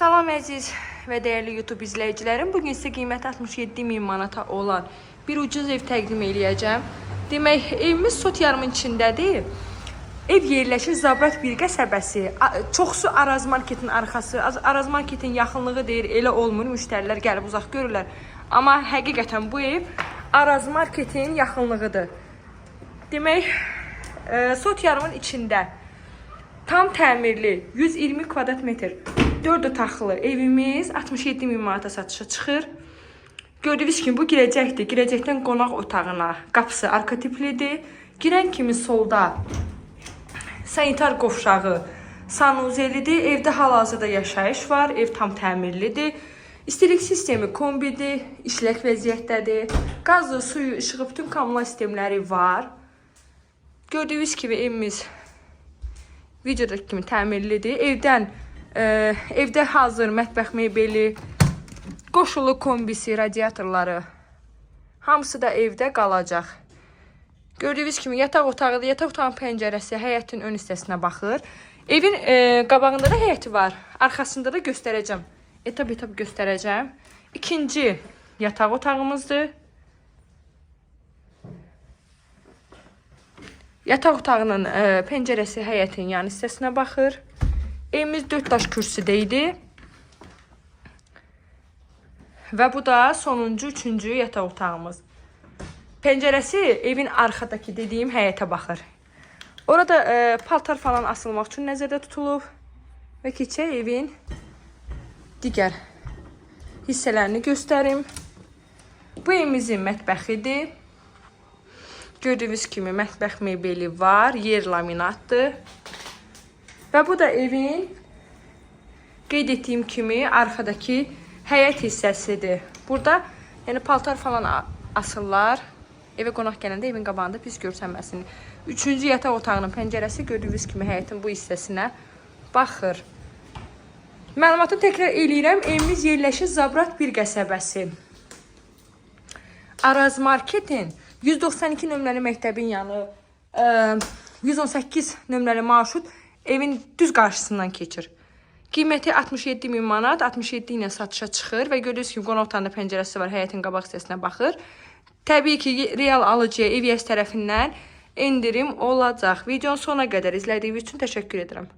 Salam əziz və dəyərli YouTube izləyicilərim. Bu gün sizə qiyməti 67 min manata olan bir ucuz ev təqdim eləyəcəm. Demək, evimiz Sot yarımın içindədir. Ev yerləşir Zabrat bir qəsəbəsi. Çoxsu Araz marketin arxası. Az- Araz marketin yaxınlığı deyir, elə olmur. Müştərilər gəlib uzaq görürlər. Amma həqiqətən bu ev Araz marketin yaxınlığıdır. Demək, e, Sot yarımın içində Tam təmirli 120 kvadrat metr 4 otaqlı evimiz 67 min manata satışa çıxır. Gördüyünüz kimi bu girəcəkdir. Girəcəkdən qonaq otağına qapısı arka tiplidir. Girən kimi solda sanitar qovşağı sanuzelidir. Evdə hal-hazırda yaşayış var. Ev tam təmirlidir. İstilik sistemi kombidir, işlək vəziyyətdədir. Qazı, suyu, işığı, bütün kommunal sistemləri var. Gördüyünüz kimi evimiz videodakı kimi təmirlidir. Evdən e, evdə hazır mətbəx mebeli, qoşulu kombisi, radiatorları hamısı da evdə qalacaq. Gördüyünüz kimi yataq otağıdır. Yataq otağının pəncərəsi həyətin ön hissəsinə baxır. Evin e, qabağında da həyəti var. Arxasında da göstərəcəm. Etap etap göstərəcəm. İkinci yataq otağımızdır. Yataq otağının e, pəncərəsi həyətin yan hissəsinə baxır. Evimiz 4 daş kürsüdə idi. Və bu da sonuncu, üçüncü yataq otağımız. Pəncərəsi evin arxadakı dediyim həyətə baxır. Orada e, paltar falan asılmaq üçün nəzərdə tutulub. Və keçək evin digər hissələrini göstərim. Bu evimizin mətbəxidir. Gördüyünüz kimi mətbəx mebeli var, yer laminatdır. Və bu da evin qeyd etdiyim kimi arxadakı həyət hissəsidir. Burada yəni paltar falan asırlar. Evə qonaq gələndə evin qabağında pis görsənməsin. Üçüncü yataq otağının pəncərəsi gördüyünüz kimi həyətin bu hissəsinə baxır. Məlumatı təkrar eləyirəm. Evimiz yerləşir Zabrat bir qəsəbəsi. Araz Marketin 192 nömrəli məktəbin yanı, ə, 118 nömrəli marşrut evin düz qarşısından keçir. Qiyməti 67 min manat, 67 ilə satışa çıxır və görürsünüz ki, qonaq otağında pəncərəsi var, həyətin qabaq hissəsinə baxır. Təbii ki, real alıcıya ev yəs tərəfindən endirim olacaq. Videonun sonuna qədər izlədiyiniz üçün təşəkkür edirəm.